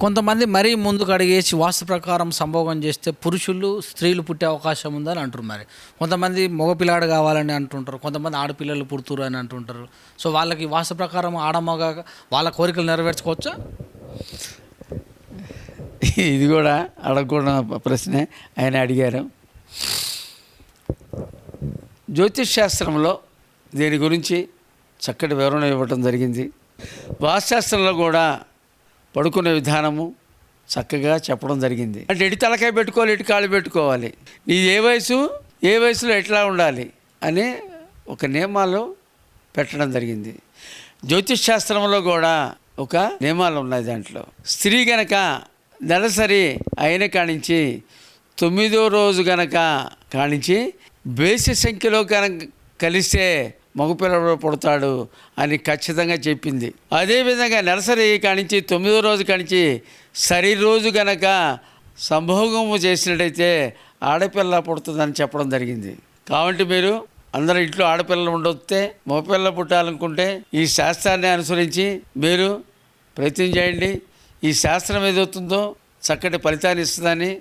కొంతమంది మరీ ముందుకు అడిగేసి వాస్తు ప్రకారం సంభోగం చేస్తే పురుషులు స్త్రీలు పుట్టే అవకాశం ఉందని అంటారు మరి. కొంతమంది మగపిల్లాడు కావాలని అంటుంటారు కొంతమంది ఆడపిల్లలు పుడుతురు అని అంటుంటారు. సో వాళ్ళకి వాస్తు ప్రకారం ఆడమగ వాళ్ళ కోరికలు నెరవేర్చుకోవచ్చా? ఇది కూడా అడగకూడన ప్రశ్నే. ఆయన అడిగారు. జ్యోతిష్ శాస్త్రంలో దీని గురించి చక్కటి వివరణ ఇవ్వటం జరిగింది. వాస్తుశాస్త్రంలో కూడా పడుకునే విధానము చక్కగా చెప్పడం జరిగింది. అంటే ఎటు తలకాయ పెట్టుకోవాలి ఇటు కాళ్ళు పెట్టుకోవాలి. నీ ఏ వయసు ఏ వయసులో ఎట్లా ఉండాలి అనే ఒక నియమాలు పెట్టడం జరిగింది. జ్యోతిష్ శాస్త్రంలో కూడా ఒక నియమాలు ఉన్నాయి దాంట్లో. స్త్రీ గనక నెలసరి అయిన కానించి తొమ్మిదో రోజు గనక కానించి బేసి సంఖ్యలో కనుక కలిస్తే మగపిల్లడు పుడతాడు అని ఖచ్చితంగా చెప్పింది. అదేవిధంగా నర్సరీ కానించి తొమ్మిదో రోజు కానించి సరి రోజు గనక సంభోగము చేసినట్టయితే ఆడపిల్ల పుడుతుందని చెప్పడం జరిగింది. కాబట్టి మీరు అందరు ఇంట్లో ఆడపిల్లలు ఉండొస్తే మగపిల్ల పుట్టాలనుకుంటే ఈ శాస్త్రాన్ని అనుసరించి మీరు ప్రయత్నం చేయండి. ఈ శాస్త్రం ఏదవుతుందో చక్కటి ఫలితాన్ని ఇస్తుందని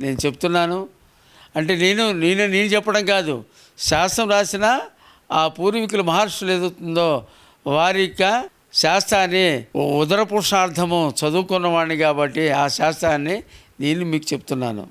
నేను చెప్తున్నాను. అంటే నేను నేను నేను చెప్పడం కాదు. శాస్త్రం రాసిన ఆ పూర్వీకుల మహర్షులు ఏదవుతుందో వారి యొక్క శాస్త్రాన్ని ఉదర పురుషార్థము చదువుకున్నవాడిని కాబట్టి ఆ శాస్త్రాన్ని నేను మీకు చెప్తున్నాను.